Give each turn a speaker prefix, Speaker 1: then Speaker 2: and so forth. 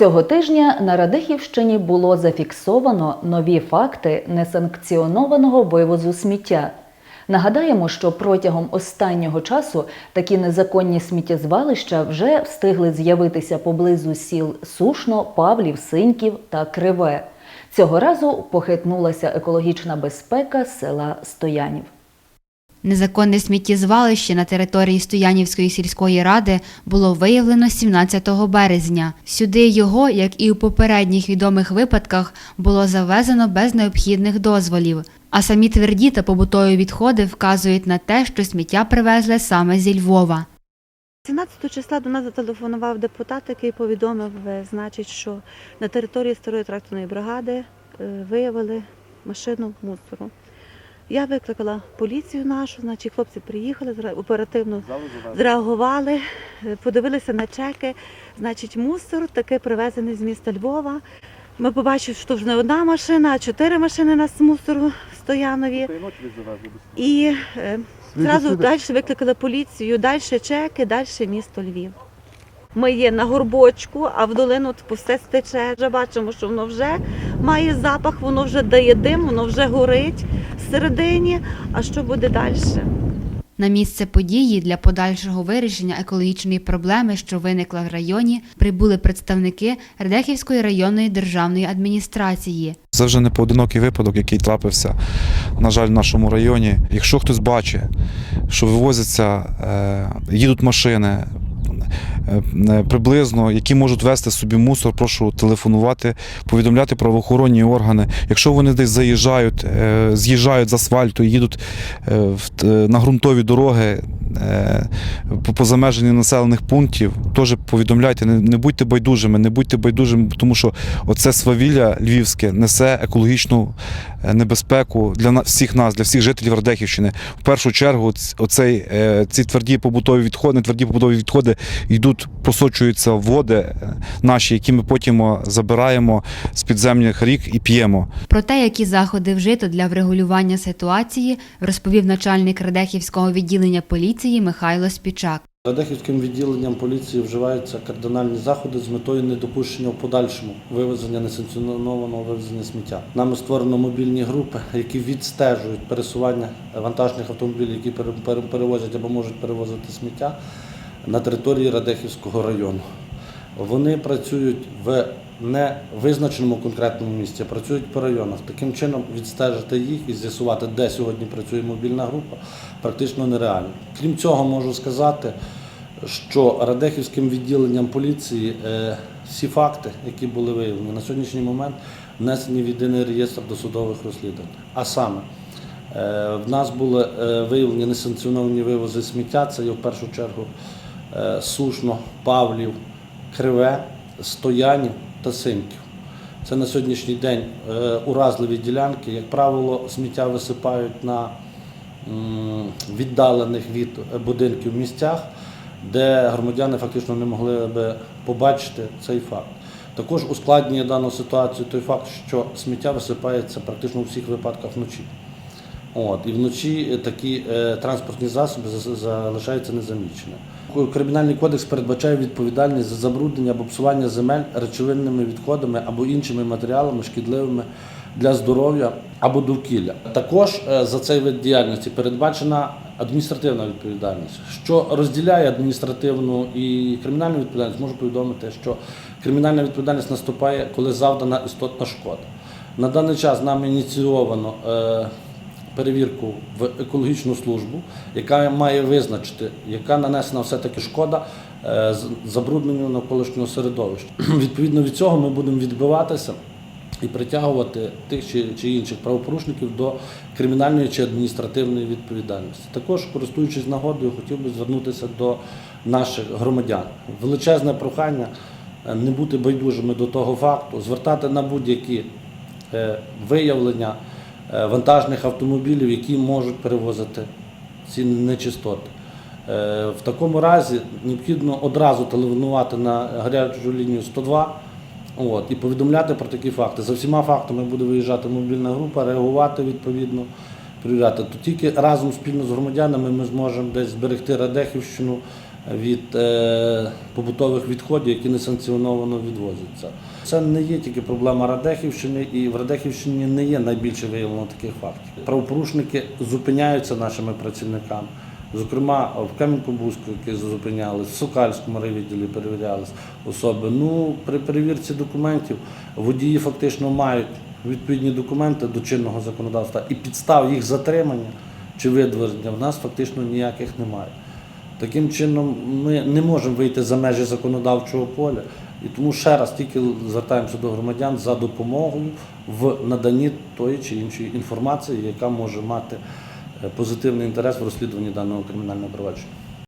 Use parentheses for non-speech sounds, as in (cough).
Speaker 1: Цього тижня на Радехівщині було зафіксовано нові факти несанкціонованого вивозу сміття. Нагадаємо, що протягом останнього часу такі незаконні сміттєзвалища вже встигли з'явитися поблизу сіл Сушно, Павлів, Синьків та Криве. Цього разу похитнулася екологічна безпека села Стоянів.
Speaker 2: Незаконне сміттєзвалище на території Стоянівської сільської ради було виявлено 17 березня. Сюди його, як і у попередніх відомих випадках, було завезено без необхідних дозволів. А самі тверді та побутові відходи вказують на те, що сміття привезли саме зі Львова.
Speaker 3: 17 числа до нас зателефонував депутат, який повідомив, е, значить, що на території старої тракторної бригади е, виявили машину мусору. Я викликала поліцію нашу, значить хлопці приїхали, оперативно зреагували, е, подивилися на чеки. Значить, мусор таки привезений з міста Львова. Ми побачили, що вже не одна машина, а чотири машини нас з мусору Стоянові. І е, зразу далі викликали поліцію, далі чеки, далі місто Львів. Ми є на горбочку, а в долину все стече. Вже бачимо, що воно вже має запах, воно вже дає дим, воно вже горить всередині. А що буде далі?
Speaker 2: На місце події для подальшого вирішення екологічної проблеми, що виникла в районі, прибули представники Радехівської районної державної адміністрації.
Speaker 4: Це вже не поодинокий випадок, який трапився, на жаль, в нашому районі. Якщо хтось бачить, що вивозяться, е, їдуть машини. Е, Приблизно, які можуть вести собі мусор, прошу телефонувати, повідомляти правоохоронні органи. Якщо вони десь заїжджають, е, з'їжджають з асфальту, їдуть е, е, на ґрунтові дороги е, по- поза межені населених пунктів, теж повідомляйте, не, не будьте байдужими, не будьте байдужими, тому що оце свавілля львівське несе екологічну е, небезпеку для всіх нас, для всіх жителів Радехівщини. В першу чергу оцей, е, ці тверді побутові відходи, не тверді побутові відходи йдуть, просочуються води е, наші, які ми потім забираємо з підземних рік і п'ємо.
Speaker 2: Про те, які заходи вжито для врегулювання ситуації, розповів начальник Радехівського відділення поліції Михайло Спічак.
Speaker 5: Радехівським відділенням поліції вживаються кардинальні заходи з метою недопущення в подальшому вивезення несанкціонованого вивезення сміття. Нами створено мобільні групи, які відстежують пересування вантажних автомобілів, які пере- пере- перевозять або можуть перевозити сміття на території Радехівського району. Вони працюють в невизначеному конкретному місці, а працюють по районах. Таким чином відстежити їх і з'ясувати, де сьогодні працює мобільна група, практично нереально. Крім цього, можу сказати, що Радехівським відділенням поліції е, всі факти, які були виявлені на сьогоднішній момент, внесені в єдиний реєстр досудових розслідувань. А саме, е, в нас були е, виявлені несанкціоновані вивози сміття, це є в першу чергу Сушно, Павлів, Криве, Стоянів та Синьків. Це на сьогоднішній день е, уразливі ділянки. Як правило, сміття висипають на віддалених від будинків місцях, де громадяни фактично не могли би побачити цей факт. Також ускладнює дану ситуацію той факт, що сміття висипається практично у всіх випадках вночі. От, і вночі такі е, транспортні засоби за- залишаються незаміченими. Кримінальний кодекс передбачає відповідальність за забруднення або псування земель речовинними відходами або іншими матеріалами, шкідливими для здоров'я або довкілля. Також е, за цей вид діяльності передбачена адміністративна відповідальність. Що розділяє адміністративну і кримінальну відповідальність, можу повідомити, що кримінальна відповідальність наступає, коли завдана істотна шкода. На даний час нами ініційовано е, перевірку в екологічну службу, яка має визначити, яка нанесена все-таки шкода е, забрудненню навколишнього середовища. (clears throat) Відповідно від цього ми будемо відбиватися і притягувати тих чи, інших правопорушників до кримінальної чи адміністративної відповідальності. Також, користуючись нагодою, хотів би звернутися до наших громадян. Величезне прохання е, не бути байдужими до того факту, звертати на будь-які е, виявлення вантажних автомобілів, які можуть перевозити ці нечистоти. Е, В такому разі необхідно одразу телефонувати на гарячу лінію 102 от, і повідомляти про такі факти. За всіма фактами буде виїжджати мобільна група, реагувати відповідно, перевіряти. То тільки разом спільно з громадянами ми зможемо десь зберегти Радехівщину від е, побутових відходів, які несанкціоновано відвозяться. Це не є тільки проблема Радехівщини, і в Радехівщині не є найбільше виявлено таких фактів. Правопорушники зупиняються нашими працівниками. Зокрема, в Кам'янку-Бузьку, які зупинялись, в Сокальському райвідділі перевірялись особи. Ну, при перевірці документів водії фактично мають відповідні документи до чинного законодавства і підстав їх затримання чи видворення в нас фактично ніяких немає. Таким чином, ми не можемо вийти за межі законодавчого поля. І тому ще раз тільки звертаємося до громадян за допомогою в наданні тої чи іншої інформації, яка може мати е, позитивний інтерес в розслідуванні даного кримінального провадження.